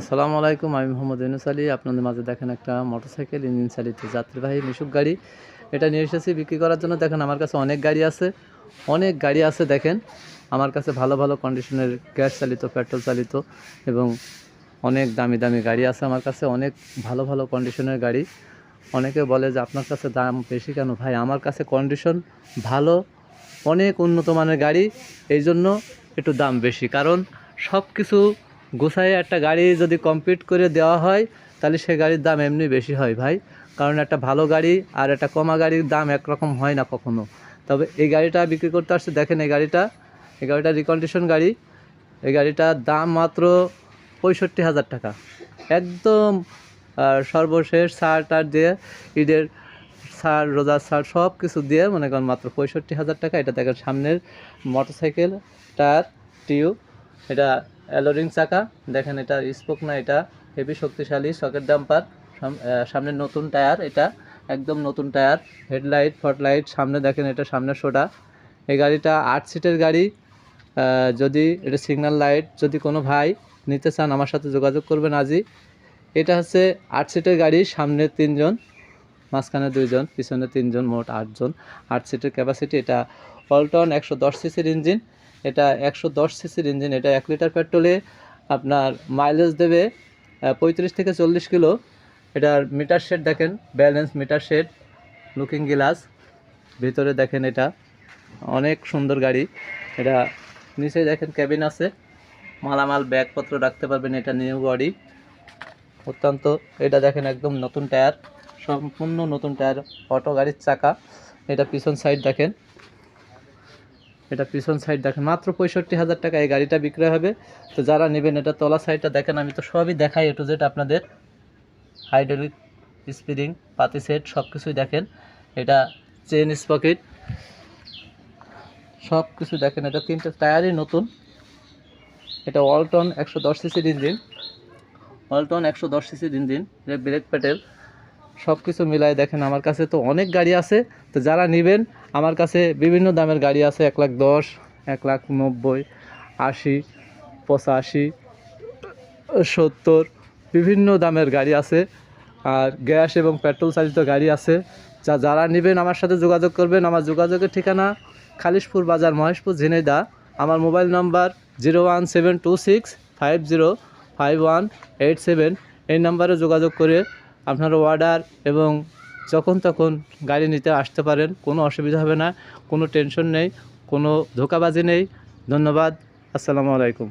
আসসালামু আলাইকুম, আমি মোহাম্মদ ইউনুস আলী। আপনাদের মাঝে দেখেন একটা মোটরসাইকেল, ইঞ্জিন চালিত যাত্রীবাহী মিশুক গাড়ি। এটা নিয়ে এসেছি বিক্রি করার জন্য। দেখেন আমার কাছে অনেক গাড়ি আছে, অনেক গাড়ি আছে দেখেন। আমার কাছে ভালো ভালো কন্ডিশনের গ্যাস চালিত পেট্রোল চালিত এবং অনেক দামি দামি গাড়ি আছে আমার কাছে। অনেক ভালো ভালো কন্ডিশনের গাড়ি। অনেকে বলে যে, আপনার কাছে দাম বেশি কেন? ভাই, আমার কাছে কন্ডিশন ভালো, অনেক উন্নত মানের গাড়ি। এই জন্য একটু দাম বেশি। কারণ সব কিছু গোছায় একটা গাড়ি যদি কমপ্লিট করে দেওয়া হয়, তাহলে সে গাড়ির দাম এমনি বেশি হয় ভাই। কারণ একটা ভালো গাড়ি আর একটা কমা গাড়ির দাম একরকম হয় না কখনো। তবে এই গাড়িটা বিক্রি করতে আসছে, দেখেন এই গাড়িটা। এই গাড়িটা রিকন্ডিশন গাড়ি। এই গাড়িটার দাম মাত্র পঁয়ষট্টি হাজার টাকা। একদম সর্বশেষ সার টার দিয়ে, ঈদের সার রোজার সার সব কিছু দিয়ে মনে করেন মাত্র পঁয়ষট্টি হাজার টাকা। এটা দেখেন সামনের মোটরসাইকেল টায়ার টিউব এটা অ্যালোরিং চাকা। দেখেন এটা স্পোক না, এটা হেভি শক্তিশালী সকেট ডাম্পার সামনের নতুন টায়ার এটা একদম নতুন টায়ার হেডলাইট ফটলাইট সামনে দেখেন এটা সামনে সোডা। এই গাড়িটা আট সিটের গাড়ি। যদি এটা সিগন্যাল লাইট যদি কোনো ভাই নিতে চান আমার সাথে যোগাযোগ করবেন আজই এটা হচ্ছে আট সিটের গাড়ি, সামনে তিনজন, মাঝখানে দুইজন, পিছনে তিনজন, মোট আটজন। আট সিটের ক্যাপাসিটি এটা পল্টন একশো দশ সিসির ইঞ্জিন এটা একশো দশ সিসির ইঞ্জিন, এটা এক লিটার পেট্রোলে আপনার মাইলেজ দেবে পঁয়ত্রিশ থেকে চল্লিশ কিলো। এটার মিটার শেড দেখেন balance meter shade looking glass ভিতরে দেখেন এটা, অনেক সুন্দর গাড়ি। এটা নিচে দেখেন ক্যাবিন আছে, মালামাল, ব্যাগপত্র রাখতে পারবেন, এটা নিউ গাড়ি অত্যন্ত, এটা দেখেন একদম নতুন টায়ার সম্পূর্ণ নতুন টায়ার অটো গাড়ির চাকা। এটা পিছন সাইড দেখেন। এটা পিছন সাইড দেখেন, মাত্র পঁয়ষট্টি হাজার টাকা এই গাড়িটা বিক্রয় হবে। তো যারা নেবেন এটা তলা সাইডটা দেখেন, আমি তো সবই দেখাই এ টু জেড আপনাদের। হাইড্রোলিক স্পিরিং পাতি সেট সব কিছুই দেখেন। এটা চেন স্পকেট সব কিছু দেখেন, এটা তিনটে টায়ারই নতুন। এটা ওয়ালটন একশো দশ সিসির ইঞ্জিন ওয়ালটন একশো দশ সিসির ইঞ্জিন এটা ব্রেক প্যাটেল সব কিছু মিলাই দেখেন, আমার কাছে তো অনেক গাড়ি আছে। তো যারা নেবেন আমার কাছে বিভিন্ন দামের গাড়ি আছে, এক লাখ দশ, এক লাখ নব্বই, আশি, পঁচাশি, সত্তর, বিভিন্ন দামের গাড়ি আছে। আর গ্যাস এবং পেট্রোল চালিত গাড়ি আছে। যা যারা নেবেন আমার সাথে যোগাযোগ করবেন, আমার যোগাযোগের ঠিকানা খালিশপুর বাজার, মহেশপুর ঝিনাইদা আমার mobile number zero one seven two six five zero five one eight seven. এই নাম্বারে যোগাযোগ করে আপনার অর্ডার এবং যখন তখন গাড়ি নিতে আসতে পারেন, কোনো অসুবিধা হবে না, কোনো টেনশন নেই, কোনো ধোকাবাজি নেই। ধন্যবাদ, আসসালামু আলাইকুম।